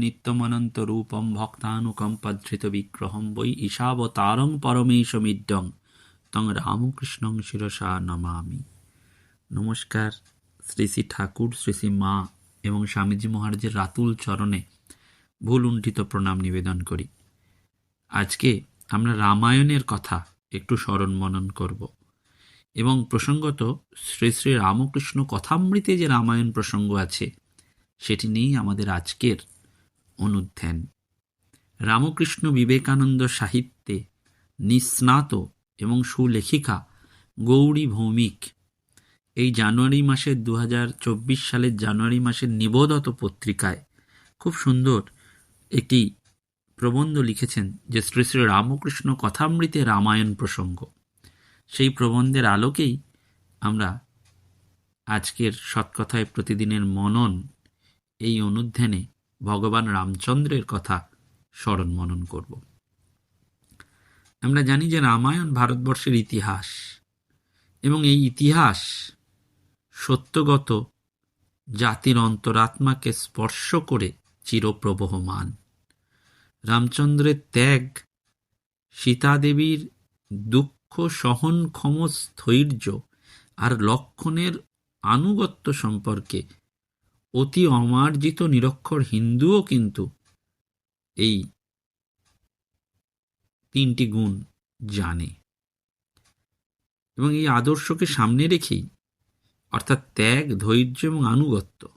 নিত্যমনন্তরূপম ভক্তানুকম্পধৃতবিগ্রহম বৈ ঈশাবতারং পরমেশমিড্যং তং রামকৃষ্ণং শিরসা নমামি। নমস্কার, শ্রী শ্রী ঠাকুর, শ্রী শ্রী মা এবং স্বামীজি মহারাজের রাতুল চরণে ভুল উণ্ঠিত প্রণাম নিবেদন করি। আজকে আমরা রামায়ণের কথা একটু স্মরণ মনন করব এবং প্রসঙ্গত শ্রী শ্রী রামকৃষ্ণ কথামৃতে যে রামায়ণ প্রসঙ্গ আছে, সেটি নিয়েই আমাদের আজকের অনুধ্যান। রামকৃষ্ণ বিবেকানন্দ সাহিত্যে নিস্নাত এবং সুলেখিকা গৌরী ভৌমিক। এই জানুয়ারি মাসের দু হাজার চব্বিশ সালের জানুয়ারি মাসের নিবোধত পত্রিকায় খুব সুন্দর একটি প্রবন্ধ লিখেছেন যে শ্রী শ্রী রামকৃষ্ণ কথামৃতে রামায়ণ প্রসঙ্গ। সেই প্রবন্ধের আলোকেই আমরা আজকের সৎকথায় প্রতিদিনের মনন এই অনুধ্যানে ভগবান রামচন্দ্রের কথা স্মরণ মনন করব। আমরা জানি যে রামায়ণ ভারতবর্ষের ইতিহাস এবং এই ইতিহাস সত্যগত জাতির অন্তরাত্মাকে স্পর্শ করে চিরপ্রবহমান। রামচন্দ্রের ত্যাগ সীতাদেবীর দুঃখ সহনক্ষম স্থৈর্য আর লক্ষণের আনুগত্য সম্পর্কে অতি অমার্জিত নিরক্ষর হিন্দুও কিন্তু এই তিনটি গুণ জানে। এবং এই আদর্শকে সামনে রেখেই, অর্থাৎ ত্যাগ, ধৈর্য এবং আনুগত্য,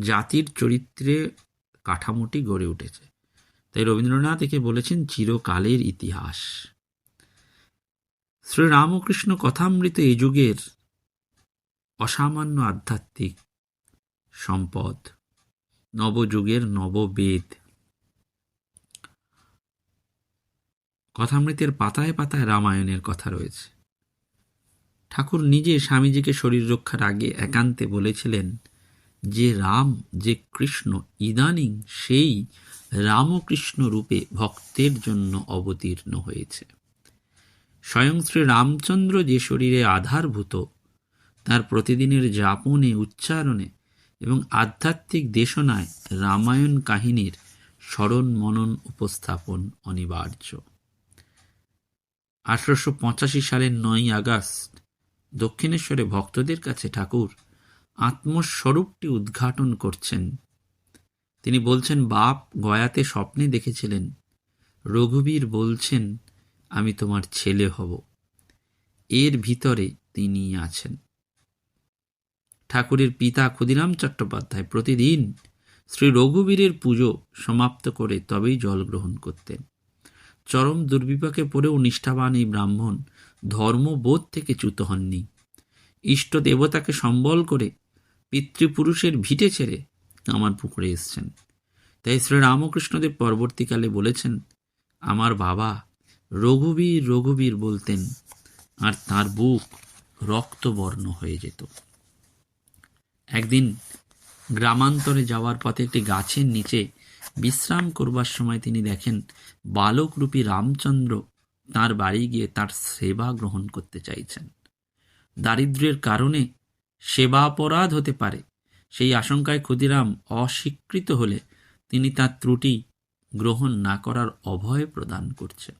জাতির চরিত্রে কাঠামোটি গড়ে উঠেছে। তাই রবীন্দ্রনাথ একে বলেছেন চিরকালের ইতিহাস। শ্রী রামকৃষ্ণ কথামৃত এই যুগের অসামান্য আধ্যাত্মিক সম্পদ, নবযুগের নববেদ কথামৃতের পাতায় পাতায় রামায়ণের কথা রয়েছে। ঠাকুর নিজে স্বামীজিকে শরীর রক্ষার আগে একান্তে বলেছিলেন, যে রাম, যে কৃষ্ণ, ইদানিং সেই রামকৃষ্ণ রূপে ভক্তের জন্য অবতীর্ণ হয়েছে। স্বয়ং শ্রী রামচন্দ্র যে শরীরে আধারভূত, তার প্রতিদিনের যাপনে, উচ্চারণে এবং আধ্যাত্মিক দেশনায় রামায়ণ কাহিনীর স্মরণ মনন উপস্থাপন অনিবার্য। আঠারোশো পঁচাশি সালের নয় আগস্ট, দক্ষিণেশ্বরে ভক্তদের কাছে ঠাকুর আত্মস্বরূপটি উদ্ঘাটন করছেন। তিনি বলছেন, বাপ গয়াতে স্বপ্নে দেখেছিলেন। রঘুবীর বলছেন, আমি তোমার ছেলে হব। এর ভিতরে তিনি আছেন। ঠাকুরের পিতা ক্ষুদিরাম চট্টোপাধ্যায় প্রতিদিন শ্রী রঘুবীরের পুজো সমাপ্ত করে তবেই জল গ্রহণ করতেন। চরম দুর্বিপাকে পড়েও নিষ্ঠাবান এই ব্রাহ্মণ ধর্মবোধ থেকে চ্যুত হননি। ইষ্ট দেবতাকে সম্বল করে পিতৃপুরুষের ভিটে ছেড়ে আমার পুকুরে এসছেন। তাই শ্রী রামকৃষ্ণদেব পরবর্তীকালে বলেছেন, আমার বাবা রঘুবীর রঘুবীর বলতেন, আর তার বুক রক্তবর্ণ হয়ে যেত। একদিন গ্রামান্তরে যাওয়ার পথে একটি গাছের নিচে বিশ্রাম করবার সময় তিনি দেখেন বালকরূপী রামচন্দ্র তার বাড়ি গিয়ে তার সেবা গ্রহণ করতে চাইছেন। দারিদ্র্যের কারণে সেবা অপরাধ হতে পারে। সেই আশঙ্কায় ক্ষুদিরাম অস্বীকৃত হলে তিনি তার ত্রুটি গ্রহণ না করার অভয় প্রদান করছেন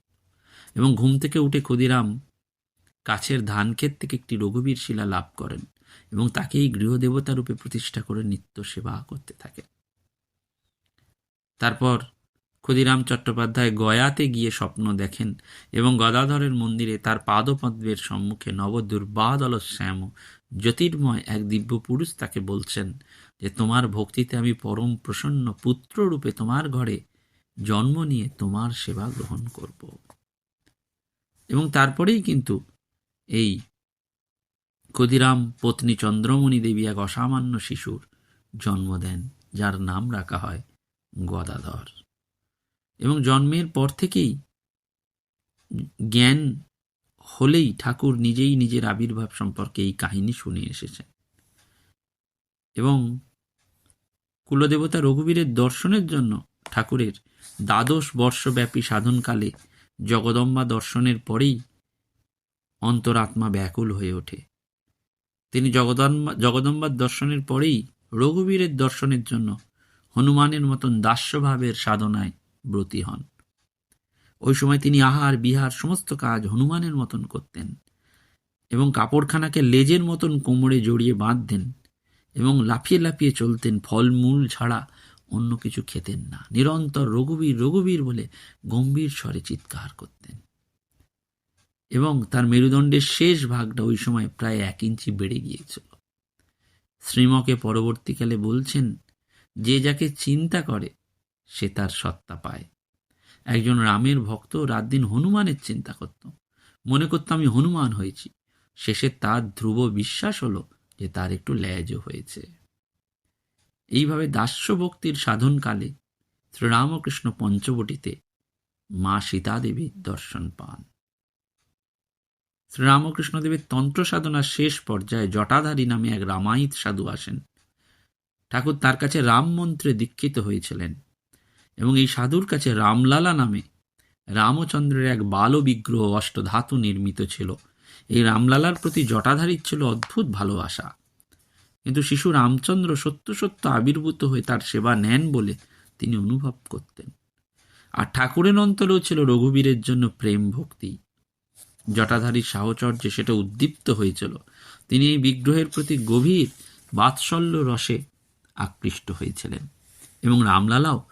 এবং ঘুম থেকে উঠে ক্ষুদিরাম কাছের ধানক্ষেত থেকে একটি রঘুবীর শিলা লাভ করেন এবং তাকেই গৃহদেবতা রূপে প্রতিষ্ঠা করে নিত্য সেবা করতে থাকেন। তারপর ক্ষুদিরাম চট্টোপাধ্যায় গয়াতে গিয়ে স্বপ্ন দেখেন এবং গদাধরের মন্দিরে তার পাদপদ্মের সম্মুখে নবদুর্বাদল শ্যাম। জ্যোতির্ময় এক দিব্য পুরুষ তাকে বলছেন যে, তোমার ভক্তিতে আমি পরম প্রসন্ন পুত্র রূপে তোমার ঘরে জন্ম নিয়ে তোমার সেবা গ্রহণ করব। এবং তারপরেই কিন্তু এই ক্ষুদিরাম পত্নী চন্দ্রমণি দেবী এক অসামান্য শিশুর জন্ম দেন, যার নাম রাখা হয় গদাধর। এবং জন্মের পর থেকেই জ্ঞান হলেই ঠাকুর নিজেই নিজের আবির্ভাব সম্পর্কে এই কাহিনী শুনে এসেছেন এবং কুলদেবতা রঘুবীরের দর্শনের জন্য ঠাকুরের দ্বাদশ বর্ষব্যাপী সাধনকালে জগদম্বা দর্শনের পরেই অন্তরাত্মা ব্যাকুল হয়ে ওঠে। তিনি জগদম্বা, জগদম্বার দর্শনের পরেই রঘুবীরের দর্শনের জন্য হনুমানের মতন দাস্যভাবের সাধনায় ব্রতী হন। ওই সময় তিনি আহার, বিহার, সমস্ত কাজ হনুমানের মতন করতেন এবং কাপড়খানাকে লেজের মতন কোমরে জড়িয়ে বাঁধতেন এবং লাফিয়ে লাফিয়ে চলতেন, ফলমূল ছাড়া অন্য কিছু খেতেন না। নিরন্তর রঘুবীর রঘুবীর বলে গম্ভীর স্বরে চিৎকার করতেন। এবং তার মেরুদণ্ডের শেষ ভাগটা ওই সময় প্রায় এক ইঞ্চি বেড়ে গিয়েছিল। শ্রীমকে পরবর্তীকালে বলছেন, যে যাকে চিন্তা করে সে তার সত্তা পায়। একজন রামের ভক্ত রাত দিন হনুমানের চিন্তা করত। মনে করত, আমি হনুমান হয়েছি। শেষে তার ধ্রুব বিশ্বাস হলো যে তার একটু ল্যাজও হয়েছে। এইভাবে দাস্য ভক্তির সাধনকালে শ্রীরামকৃষ্ণ পঞ্চবটিতে মা সীতাদেবীর দর্শন পান। শ্রীরামকৃষ্ণ শ্রীরামকৃষ্ণদেবের তন্ত্র সাধনার শেষ পর্যায়ে জটাধারী নামে এক রামায়িত সাধু আসেন। ঠাকুর তার কাছে রাম মন্ত্রে দীক্ষিত হয়েছিলেন। এবং এই সাধুর কাছে রামলালা নামে রামচন্দ্রের এক বাল বিগ্রহ অষ্টধাতু নির্মিত ছিল। এই রামলালার প্রতি জটাধারীর ছিল অদ্ভুত ভালোবাসা। কিন্তু শিশু রামচন্দ্র সত্য সত্য আবির্ভূত হয়ে তার সেবা নেন বলে তিনি অনুভব করতেন। আর ঠাকুরের অন্তরেও ছিল রঘুবীরের জন্য প্রেম ভক্তি। জটাধারীর সাহচর্যে সেটা উদ্দীপ্ত হয়েছিল। তিনি এই বিগ্রহের প্রতি গভীর বাৎসল্য রসে আকৃষ্ট হয়েছিলেন। এবং রামলালাও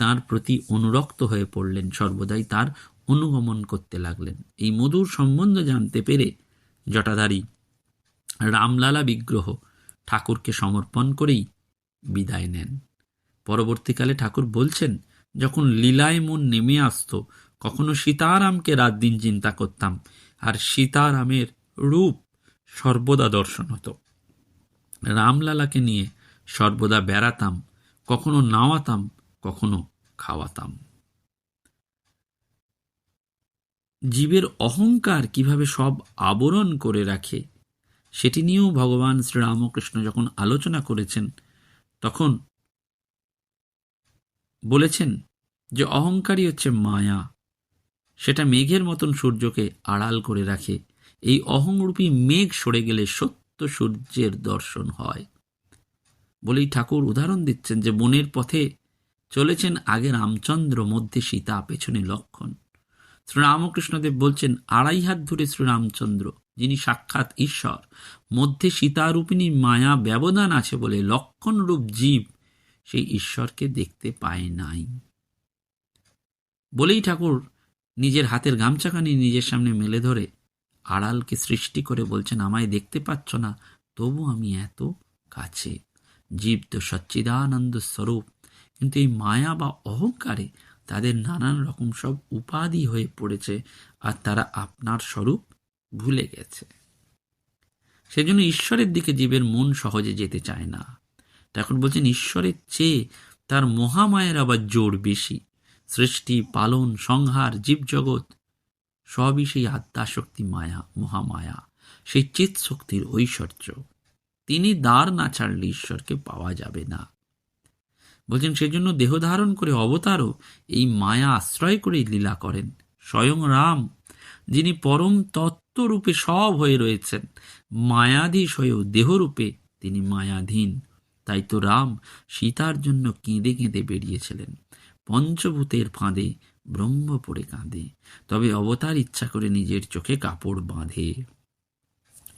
তার প্রতি অনুরক্ত হয়ে পড়লেন, সর্বদাই তার অনুগমন করতে লাগলেন। এই মধুর সম্বন্ধ জানতে পেরে জটাধারী রামলালা বিগ্রহ ঠাকুরকে সমর্পণ করেই বিদায় নেন। পরবর্তীকালে ঠাকুর বলছেন, যখন লীলায় মন নেমে আসতো, কখনো সীতারামকে রাত দিন চিন্তা করতাম, আর সীতারামের রূপ সর্বদা দর্শন হতো। রামলালাকে নিয়ে সর্বদা বেড়াতাম, কখনো নাওয়াতাম, কখনো খাওয়াতাম। জীবের অহংকার কীভাবে সব আবরণ করে রাখে, সেটি নিয়েও ভগবান শ্রীরামকৃষ্ণ যখন আলোচনা করেছেন, তখন বলেছেন যে অহংকারই হচ্ছে মায়া। সেটা মেঘের মতন সূর্যকে আড়াল করে রাখে। এই অহংরূপী মেঘ সরে গেলে সত্য সূর্যের দর্শন হয়। বলেই ঠাকুর উদাহরণ দিচ্ছেন যে বনের পথে চলেছেন আগে রামচন্দ্র, মধ্যে সীতা, পেছনে লক্ষণ। শ্রীরামকৃষ্ণদেব বলছেন, আড়াই হাত ধরে শ্রীরামচন্দ্র, যিনি সাক্ষাৎ ঈশ্বর, মধ্যে সীতারূপিণী মায়া ব্যবধান আছে বলে লক্ষণ রূপ জীব সেই ঈশ্বরকে দেখতে পায় নাই। বলেই ঠাকুর নিজের হাতের গামছাখানি নিজের সামনে মেলে ধরে আড়ালকে সৃষ্টি করে বলছেন, আমায় দেখতে পাচ্ছ না, তবু আমি এত কাছে। জীব তো সচ্চিদানন্দ স্বরূপ কিন্তু এই মায়া বা অহংকারে তাদের নানান রকম সব উপাধি হয়ে পড়েছে আর তারা আপনার স্বরূপ ভুলে গেছে। সেজন্য ঈশ্বরের দিকে জীবের মন সহজে যেতে চায় না। তখন বলছেন, ঈশ্বরের চেয়ে তার মহামায়ের আবার জোর বেশি। সৃষ্টি, পালন, সংহার, জীবজগৎ, সবই সেই আত্মাশক্তি মায়া, মহামায়া, সেই চিৎ শক্তির ঐশ্বর্য। তিনি দ্বার না ছাড়লে ঈশ্বরকে পাওয়া যাবে না। বলছেন, সেজন্য দেহ ধারণ করে অবতারও এই মায়া আশ্রয় করেই লীলা করেন। স্বয়ং রাম, যিনি পরম তত্ত্বরূপে সব হয়ে রয়েছেন, মায়াধীশ হয়েও দেহরূপে তিনি মায়াধীন। তাই তো রাম সীতার জন্য কেঁদে কেঁদে বেরিয়েছিলেন। পঞ্চভূতের ফাঁদে ব্রহ্ম পড়ে কাঁদে। তবে অবতার ইচ্ছা করে নিজের চোখে কাপড় বাঁধে।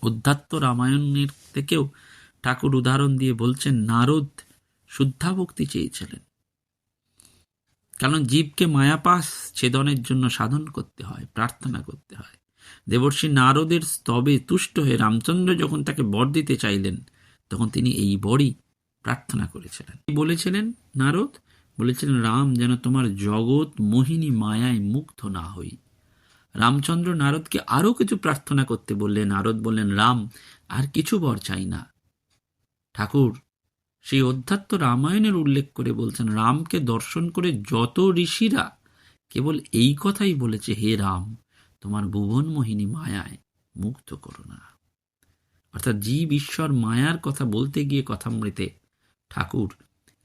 অধ্যাত্ম রামায়ণের থেকেও ঠাকুর উদাহরণ দিয়ে বলছেন, নারদ শুদ্ধাভক্তি চেয়েছিলেন। কারণ জীবকে মায়াপাস ছেদনের জন্য সাধন করতে হয়, প্রার্থনা করতে হয়। দেবর্ষী নারদের স্তবে তুষ্ট হয়ে রামচন্দ্র যখন তাকে বর দিতে চাইলেন, তখন তিনি এই বরই প্রার্থনা করেছিলেন। বলেছিলেন নারদ? বলেছিলেন, রাম, যেন তোমার জগৎ মোহিনী মায়ায় মুগ্ধ না হই। রামচন্দ্র নারদকে আরও কিছু প্রার্থনা করতে বললেন। নারদ বললেন, রাম, আর কিছু বর চাই না। ঠাকুর সেই অধ্যাত্ম রামায়ণের উল্লেখ করে বলছেন, রামকে দর্শন করে যত ঋষিরা কেবল এই কথাই বলেছে, হে রাম, তোমার ভুবন মোহিনী মায়ায় মুক্ত করো না। অর্থাৎ জীব ঈশ্বর মায়ার কথা বলতে গিয়ে কথা কথামৃতে ঠাকুর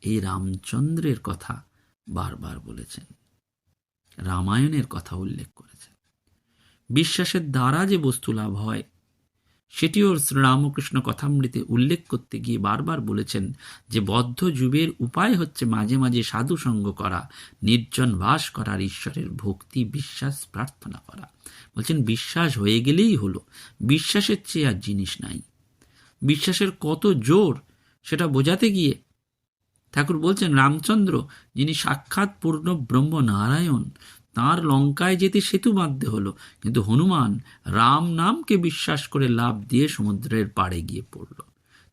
এই রামচন্দ্রের কথা বারবার বলেছেন, রামায়ণের কথা উল্লেখ করেছেন। বিশ্বাসের দ্বারা যে বস্তু লাভ হয় সেটিও শ্রীরামকৃষ্ণ কথামৃতে উল্লেখ করতে গিয়ে বারবার বলেছেন যে বদ্ধ যুগের উপায় হচ্ছে মাঝে মাঝে সাধু সঙ্গ করা, নির্জন বাস করার ঈশ্বরের ভক্তি, বিশ্বাস, প্রার্থনা করা। বলছেন, বিশ্বাস হয়ে গেলেই হলো। বিশ্বাসের চেয়ে আর জিনিস নাই। বিশ্বাসের কত জোর সেটা বোঝাতে গিয়ে ঠাকুর বলছেন, রামচন্দ্র, যিনি সাক্ষাৎ পূর্ণ ব্রহ্ম নারায়ণ তাঁর লঙ্কায় যেতে সেতু বাঁধতে হলো। কিন্তু হনুমান রাম নামকে বিশ্বাস করে লাভ দিয়ে সমুদ্রের পাড়ে গিয়ে পড়ল।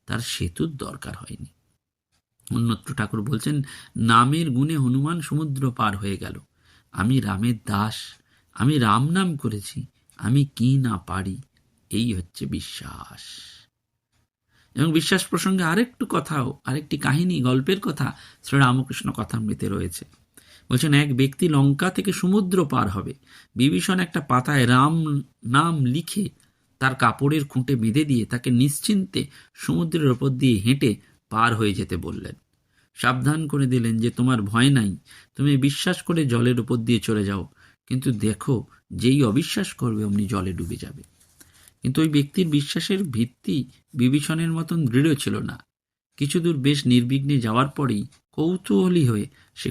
তার সেতুর দরকার হয়নি। অন্যত্র ঠাকুর বলছেন, নামের গুণে হনুমান সমুদ্র পার হয়ে গেল। আমি রামের দাস, আমি রাম নাম করেছি, আমি কি না পারি? এই হচ্ছে বিশ্বাস। এবং বিশ্বাস প্রসঙ্গে আরেকটু কথাও, আরেকটি কাহিনী, গল্পের কথা শ্রীরামকৃষ্ণ কথামৃতে রয়েছে। বলছেন, এক ব্যক্তি লঙ্কা থেকে সমুদ্র পার হবে। বিভীষণ একটা পাতায় রাম নাম লিখে তার কাপড়ের খুঁটে বেঁধে দিয়ে তাকে নিশ্চিন্তে সমুদ্রের ওপর দিয়ে হেঁটে পার হয়ে যেতে বললেন। সাবধান করে দিলেন যে তোমার ভয় নাই। তুমি বিশ্বাস করে জলের উপর দিয়ে চলে যাও। কিন্তু দেখো, যেই অবিশ্বাস করবে, অমনি জলে ডুবে যাবে। কিন্তু ওই ব্যক্তির বিশ্বাসের ভিত্তি বিভীষণের মতন দৃঢ় ছিল না। কিছু দূর বেশ নির্বিঘ্নে যাওয়ার পরেই কৌতূহলী হয়ে সে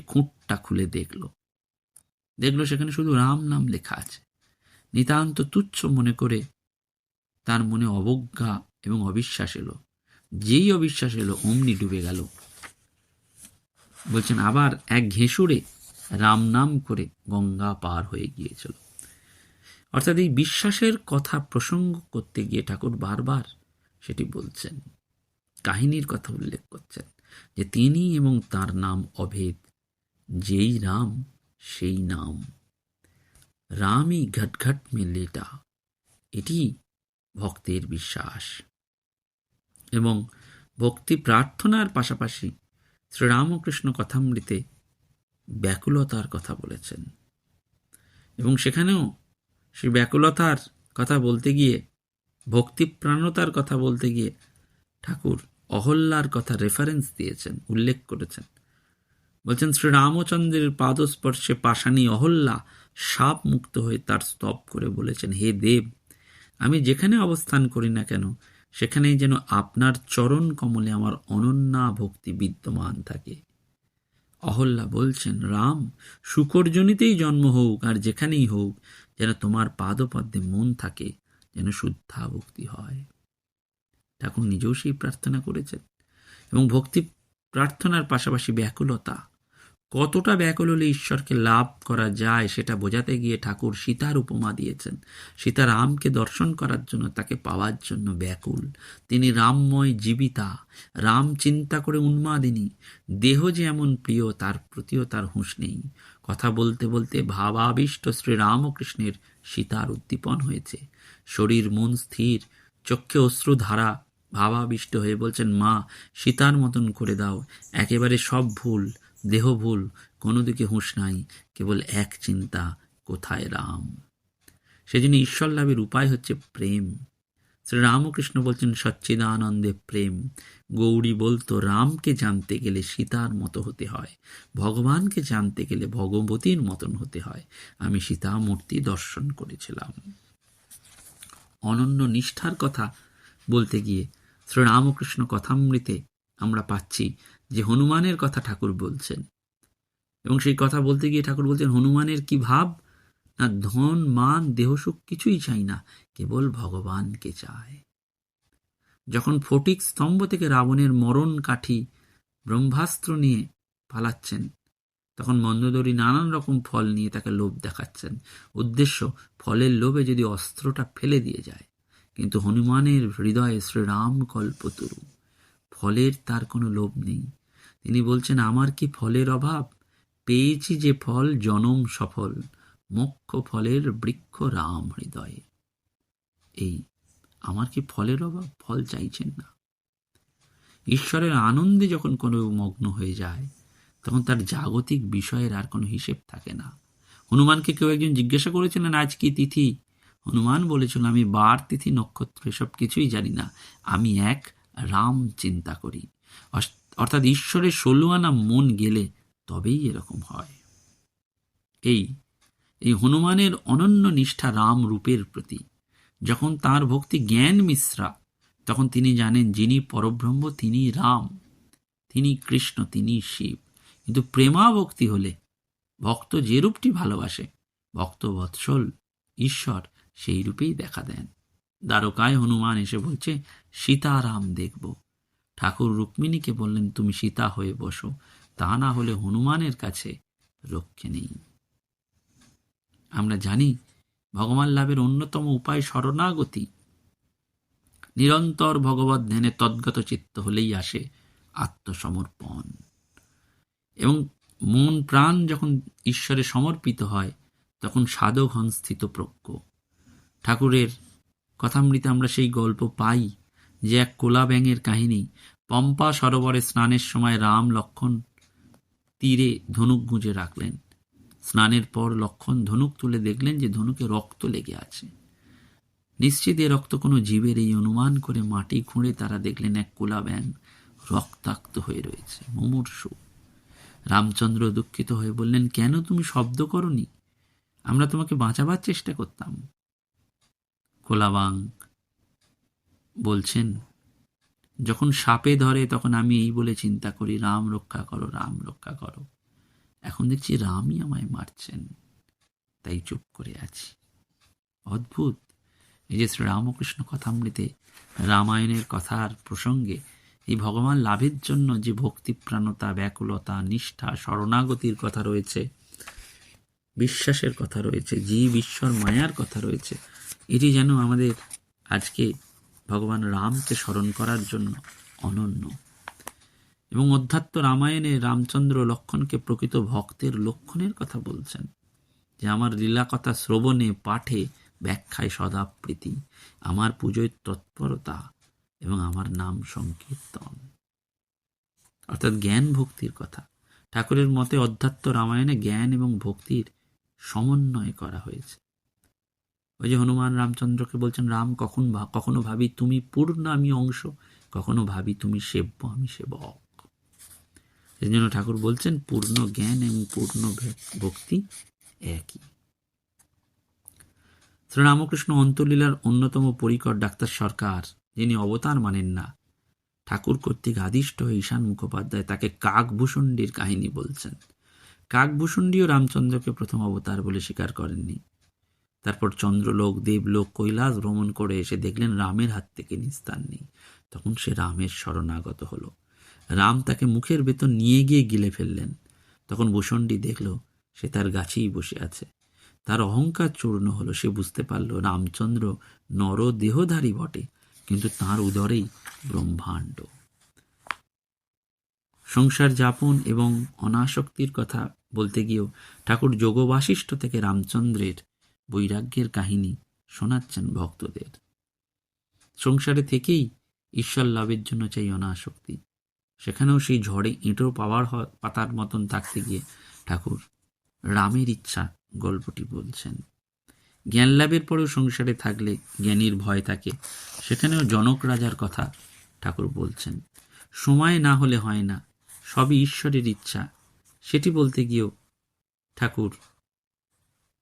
খুঁটটা খুলে দেখল। দেখল সেখানে শুধু রাম নাম লেখা আছে। নিতান্ত তুচ্ছ মনে করে তার মনে অবজ্ঞা এবং অবিশ্বাস এলো। যেই অবিশ্বাস এলো, অমনি ডুবে গেল। বলছেন, আবার এক ঘেঁষুরে রাম নাম করে গঙ্গা পার হয়ে গিয়েছিল। অর্থাৎ এই বিশ্বাসের কথা প্রসঙ্গ করতে গিয়ে ঠাকুর বারবার সেটি বলছেন। কাহিনীর কথা উল্লেখ করছেন যে তিনি এবং তার নাম অভেদ যেই রাম, সেই নাম। রামই ঘটঘট মে লেটা এটি ভক্তের বিশ্বাস। এবং ভক্তি প্রার্থনার পাশাপাশি শ্রীরামকৃষ্ণ কথামৃতে ব্যাকুলতার কথা বলেছেন। এবং সেখানেও সেই ব্যাকুলতার কথা বলতে গিয়ে ভক্তিপ্রাণতার কথা বলতে গিয়ে ঠাকুর অহল্যার কথা রেফারেন্স দিয়েছেন, উল্লেখ করেছেন। বলছেন, শ্রীরামচন্দ্রের পাদস্পর্শে পাশানি অহল্যা সাপ মুক্ত হয়ে তার স্তব করে বলেছেন, হে দেব, আমি যেখানে অবস্থান করি না কেন, সেখানেই যেন আপনার চরণ কমলে আমার অনন্যা ভক্তি বিদ্যমান থাকে। অহল্যা বলছেন, রাম শুকরজনিতেই জন্ম হোক আর যেখানেই হোক, যেন তোমার পাদপদ্মে মন থাকে, যেন শুদ্ধা ভক্তি হয়। ঠাকুর নিজেও সেই প্রার্থনা করেছেন এবং ভক্তি প্রার্থনার পাশাপাশি ব্যাকুলতা কতটা ব্যাকুল হলে ঈশ্বরকে লাভ করা যায় সেটা বোঝাতে গিয়ে ঠাকুর সীতার উপমা দিয়েছেন। সীতা রামকে দর্শন করার জন্য তাকে পাওয়ার জন্য ব্যাকুল। তিনি রামময় জীবিতা। রাম চিন্তা করে উন্মাদিনী। দেহ যে এমন প্রিয়, তার প্রতিও তার হুঁশ নেই। কথা বলতে বলতে ভাবাবিষ্ট শ্রী রামকৃষ্ণের সীতার উদ্দীপন হয়েছে। শরীর, মন স্থির, চক্ষে অশ্রুধারা। ভাবাবিষ্ট হয়ে বলছেন, মা, সীতার মতন করে দাও। একেবারে সব ভুল। দেহ ভুল, কোনো দিকে হুঁশ নাই, কেবল এক চিন্তা, কোথায় রাম? সেজন্য ঈশ্বর লাভের উপায় হচ্ছে প্রেম। শ্রীরামকৃষ্ণ বলছেন, সচ্চিদানন্দে প্রেম। গৌরী বলতো, রামকে জানতে গেলে সীতার মতো হতে হয়, ভগবানকে জানতে গেলে ভগবতীর মতন হতে হয়। আমি সীতা মূর্তি দর্শন করেছিলাম। অনন্য নিষ্ঠার কথা বলতে গিয়ে শ্রীরামকৃষ্ণ কথামৃতে আমরা পাচ্ছি যে হনুমানের কথা ঠাকুর বলছেন। এবং সেই কথা বলতে গিয়ে ঠাকুর বলছেন, হনুমানের কি ভাব? না ধন, মান দেহসুখ কিছুই চাই না, কেবল ভগবানকে চায় যখন ফটিক স্তম্ভ থেকে রাবণের মরণ কাঠি ব্রহ্মাস্ত্র নিয়ে পালাচ্ছেন, তখন মন্দোদরী নানান রকম ফল নিয়ে তাকে লোভ দেখাচ্ছেন। উদ্দেশ্য, ফলের লোভে যদি অস্ত্রটা ফেলে দিয়ে যায়, কিন্তু হনুমানের হৃদয়ে শ্রীরাম কল্পতরু ফলের তার কোনো লোভ নেই। তিনি বলছেন, আমার কি ফলের অভাব? পেয়েছি যে ফল, জনম সফল। মোক্ষ ফলের বৃক্ষ রাম হৃদয়ে। এই, আমার কি ফলের অভাব? ফল চাইছেন না। ঈশ্বরের আনন্দে যখন কোনো মগ্ন হয়ে যায়, তখন তার জাগতিক বিষয়ের আর কোনো হিসেব থাকে না। হনুমানকে কেউ একজন জিজ্ঞাসা করেছিলেন, আজ কি তিথি? হনুমান বলেছিল আমি বার তিথি, নক্ষত্র এসব কিছুই জানি না। আমি এক রাম চিন্তা করি। অর্থাৎ ঈশ্বরের ষোলো আনা মন গেলে তবেই এরকম হয়। এই এই হনুমানের অনন্য নিষ্ঠা রাম রূপের প্রতি। যখন তার ভক্তি জ্ঞান মিশ্রা, তখন তিনি জানেন যিনি পরব্রহ্ম তিনি রাম, তিনি কৃষ্ণ তিনি শিব। কিন্তু প্রেমা ভক্তি হলে ভক্ত যে রূপটি ভালোবাসে, ভক্ত বৎসল ঈশ্বর সেই রূপেই দেখা দেন। দ্বারকায় হনুমান এসে বলছে, সীতারাম দেখব। ঠাকুর রুক্মিণীকে বললেন, তুমি সীতা হয়ে বসো, তা না হলে হনুমানের কাছে রক্ষে নেই। আমরা জানি ভগবান লাভের অন্যতম উপায় শরণাগতি। নিরন্তর ভগবত ধ্যানে তদ্গত চিত্ত হলেই আসে আত্মসমর্পণ। এবং মন প্রাণ যখন ঈশ্বরে সমর্পিত হয়, তখন সাধক হন স্থিতপ্রজ্ঞ। ঠাকুরের কথামৃতে আমরা সেই গল্প পাই। যে এক কোলা ব্যাঙের কাহিনী। পম্পা সরোবরে স্নানের সময় রাম লক্ষণ তীরে ধনুক গুঁজে রাখলেন। স্নানের পর লক্ষণ ধনুক তুলে দেখলেন যে ধনুকে রক্ত লেগে আছে। নিশ্চিত এ রক্ত কোনো জীবের এই অনুমান করে মাটি খুঁড়ে তারা দেখলেন এক কোলা ব্যাং রক্তাক্ত হয়ে রয়েছে, মুমূর্ষু। রামচন্দ্র দুঃখিত হয়ে বললেন, কেন তুমি শব্দ করনি? আমরা তোমাকে বাঁচাবার চেষ্টা করতাম। কোলাবাং বলছেন, যখন সাপে ধরে তখন আমি এই বলে চিন্তা করি, রাম রক্ষা করো, রাম রক্ষা করো। এখন দেখছি রামই আমায় মারছেন। তাই চুপ করে আছি। অদ্ভুত। এই যে শ্রীরামকৃষ্ণ কথামৃতে রামায়ণের কথার প্রসঙ্গে এই ভগবান লাভের জন্য যে ভক্তিপ্রাণতা, ব্যাকুলতা, নিষ্ঠা, শরণাগতির কথা রয়েছে, বিশ্বাসের কথা রয়েছে, জীব, ঈশ্বর, মায়ার কথা রয়েছে, এটি যেন আমাদের আজকে ভগবান রামকে স্মরণ করার জন্য অনন্য। এবং অধ্যাত্ম রামায়ণে রামচন্দ্র লক্ষণকে প্রকৃত ভক্তের লক্ষণের কথা বলছেন, যে আমার লীলা কথা শ্রবণে পাঠে ব্যাখ্যায় সদা প্রীতি আমার পুজোয় তৎপরতা এবং আমার নাম সংকীর্তন। অর্থাৎ জ্ঞান ভক্তির কথা। ঠাকুরের মতে অধ্যাত্ম রামায়ণে জ্ঞান এবং ভক্তির সমন্বয় করা হয়েছে। ওই যে হনুমান রামচন্দ্রকে বলছেন, রাম, কখন কখনো ভাবি তুমি পূর্ণ আমি অংশ, কখনো ভাবি তুমি সেব্য, আমি সেবক। সেই জন্য ঠাকুর বলছেন, পূর্ণ জ্ঞান এবং পূর্ণ ভক্তি একই। শ্রীরামকৃষ্ণ অন্তলীলার অন্যতম পরিকর ডাক্তার সরকার, যিনি অবতার মানেন না, ঠাকুর কর্তৃক আদিষ্ট হয়ে ঈশান মুখোপাধ্যায় তাকে কাকভূষণ্ডীর কাহিনী বলছেন। কাকভূষণ্ডীও রামচন্দ্রকে প্রথম অবতার বলে স্বীকার করেননি। তারপর চন্দ্রলোক, দেবলোক, কৈলাস ভ্রমণ করে এসে দেখলেন রামের হাত থেকে নিস্তার নেই। তখন সে রামের শরণাগত হলো। রাম তাকে মুখের ভেতর নিয়ে গিয়ে গিলে ফেললেন। তখন ভূষণ্ডী দেখল, সে তার গাছেই বসে আছে। তার অহংকার চূর্ণ হলো, সে বুঝতে পারল রামচন্দ্র নর দেহধারী বটে, কিন্তু তার উদরেই ব্রহ্মাণ্ড। সংসার যাপন এবং অনাসক্তির কথা বলতে গিয়েও ঠাকুর যোগ বাশিষ্ঠ থেকে রামচন্দ্রের বৈরাগ্যের কাহিনী শোনাচ্ছেন ভক্তদের। সংসারে থেকেই ঈশ্বর লাভের জন্য চাই অনাসক্তি। সেখানেও সেই ঝড়ে এঁটো পাওয়ার পাতার মতন থাকতে গিয়ে ঠাকুর রামের ইচ্ছা গল্পটি বলছেন। জ্ঞান লাভের পরেও সংসারে থাকলে জ্ঞানীর ভয় থাকে, সেখানেও জনক রাজার কথা ঠাকুর বলছেন। সময় না হলে হয় না, সবই ঈশ্বরের ইচ্ছা। সেটি বলতে গিয়েও ঠাকুর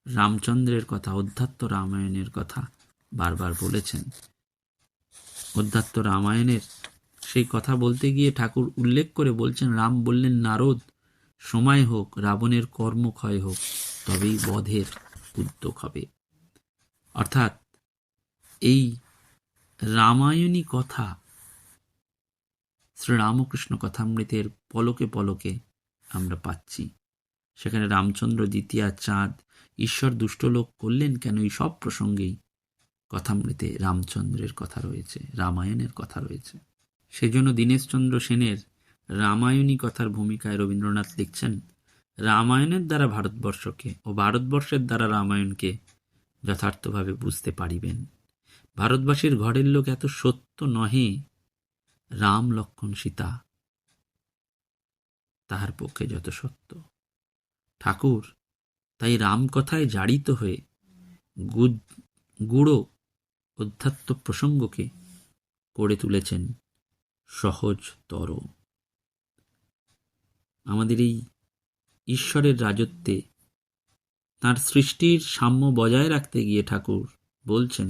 রামচন্দ্রের কথা, অধ্যাত্ম রামায়ণের কথা বারবার বলেছেন। অধ্যাত্ম রামায়ণের সেই কথা বলতে গিয়ে ঠাকুর উল্লেখ করে বলছেন, রাম বললেন, নারদ, সময় হোক, রাবণের কর্মক্ষয় হোক, তবেই বধের উদ্যোগ হবে। অর্থাৎ এই রামায়ণী কথা, শ্রীরামকৃষ্ণ কথামৃতের পলকে পলকে আমরা পাচ্ছি। সেখানে রামচন্দ্র দ্বিতীয়া চাঁদ ঈশ্বর দুষ্টলোক করলেন কেন এই সব প্রসঙ্গেই? কথামৃতে রামচন্দ্রের কথা রয়েছে, রামায়ণের কথা রয়েছে। সেজন্য দীনেশচন্দ্র সেনের রামায়ণী কথার ভূমিকায় রবীন্দ্রনাথ লিখছেন, রামায়ণের দ্বারা ভারতবর্ষকে ও ভারতবর্ষের দ্বারা রামায়ণকে যথার্থভাবে বুঝতে পারিবেন। ভারতবাসীর ঘরের লোক এত সত্য নহে। রাম লক্ষণ সীতা, তাহার পক্ষে যত সত্য। ঠাকুর তাই রামকথায় জারিত হয়ে গুড়ো অধ্যাত্ম প্রসঙ্গকে করে তুলেছেন সহজতর আমাদের এই ঈশ্বরের রাজত্বে তার সৃষ্টির সাম্য বজায় রাখতে গিয়ে ঠাকুর বলছেন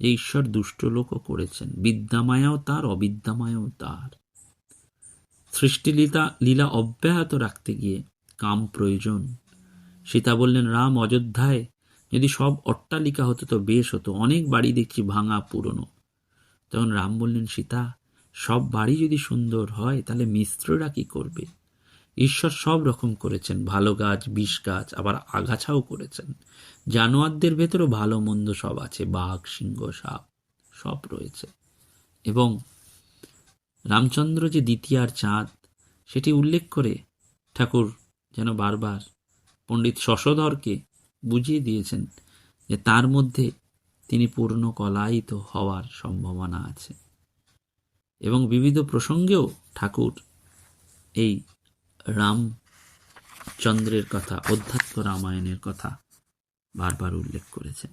যে ঈশ্বর দুষ্ট লোকও করেছেন, বিদ্যামায়াও তার, অবিদ্যামায়াও তার। সৃষ্টিলীলা, লীলা অব্যাহত রাখতে গিয়ে কাম প্রয়োজন। সীতা বললেন, রাম অযোধ্যায়? যদি সব অট্টালিকা হতো তো বেশ হতো, অনেক বাড়ি দেখছি ভাঙা পুরনো। তখন রাম বললেন, সীতা, সব বাড়ি যদি সুন্দর হয়, তাহলে মিস্ত্ররা কি করবে? ঈশ্বর সব রকম করেছেন, ভালো গাছ, বিষ গাছ, আবার আগাছাও করেছেন। জানোয়ারদের ভেতরও ভালো মন্দ সব আছে, বাঘ, সিংহ, সাপ, সব রয়েছে। এবং রামচন্দ্র যে দ্বিতীয়ার চাঁদ, সেটি উল্লেখ করে ঠাকুর যেন বারবার পণ্ডিত শশধরকে বুঝিয়ে দিয়েছেন যে তার মধ্যে তিনি পূর্ণ কলায়িত হওয়ার সম্ভাবনা আছে। এবং বিবিধ প্রসঙ্গেও ঠাকুর এই রামচন্দ্রের কথা, অধ্যাত্ম রামায়ণের কথা বারবার উল্লেখ করেছেন।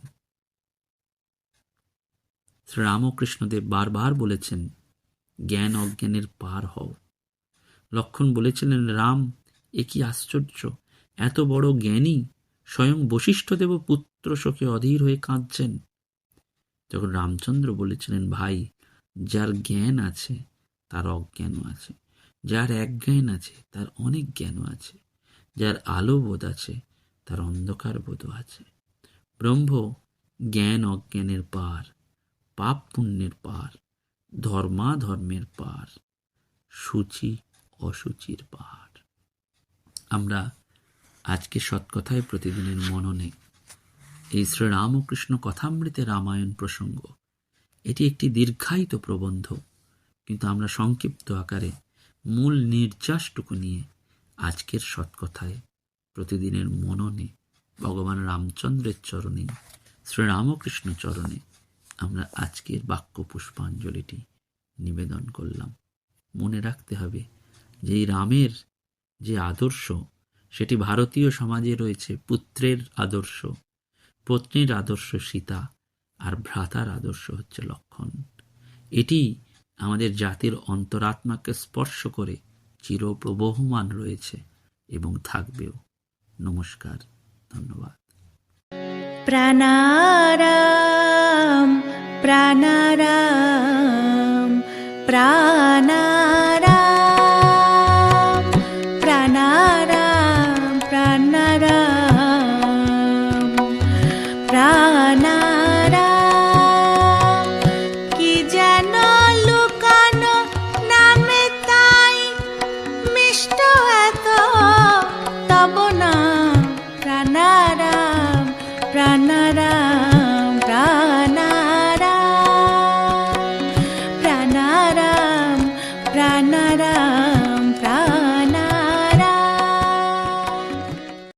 রামকৃষ্ণদেব বারবার বলেছেন, জ্ঞান অজ্ঞানের পার হও। লক্ষণ বলেছিলেন, রাম, এ কি আশ্চর্য! এত বড় জ্ঞানী স্বয়ং বশিষ্ঠদেব পুত্র শোকে অধীর হয়ে কাঁদছেন। যখন রামচন্দ্র বলেছিলেন, ভাই, যার জ্ঞান আছে, তার অজ্ঞানও আছে। যার এক জ্ঞান আছে, তার অনেক জ্ঞানও আছে। যার আলো বোধ আছে, তার অন্ধকার বোধও আছে। ব্রহ্ম, জ্ঞান অজ্ঞানের পার, পাপ পুণ্যের পার ধর্মা ধর্মের পার, সূচি অসুচির পার। আমরা আজকে সৎকথায় প্রতিদিনের মননে। এই শ্রীরামকৃষ্ণ কথামৃতে রামায়ণ প্রসঙ্গ। এটি একটি দীর্ঘায়িত প্রবন্ধ, কিন্তু আমরা সংক্ষিপ্ত আকারে মূল নির্যাসটুকু নিয়ে আজকের সৎকথায় প্রতিদিনের মননে ভগবান রামচন্দ্রের চরণে, শ্রীরামকৃষ্ণ চরণে আমরা আজকের বাক্য পুষ্পাঞ্জলিটি নিবেদন করলাম। মনে রাখতে হবে যে এই রামের যে আদর্শ সেটি ভারতীয় সমাজে রয়েছে পুত্রের আদর্শ, পত্নীর আদর্শ সীতা আর ভ্রাতার আদর্শ হচ্ছে লক্ষণ। এটি আমাদের জাতির অন্তরাত্মাকে স্পর্শ করে চিরপ্রবহমান রয়েছে এবং থাকবেও। নমস্কার, ধন্যবাদ। প্রাণারাম প্রাণারাম।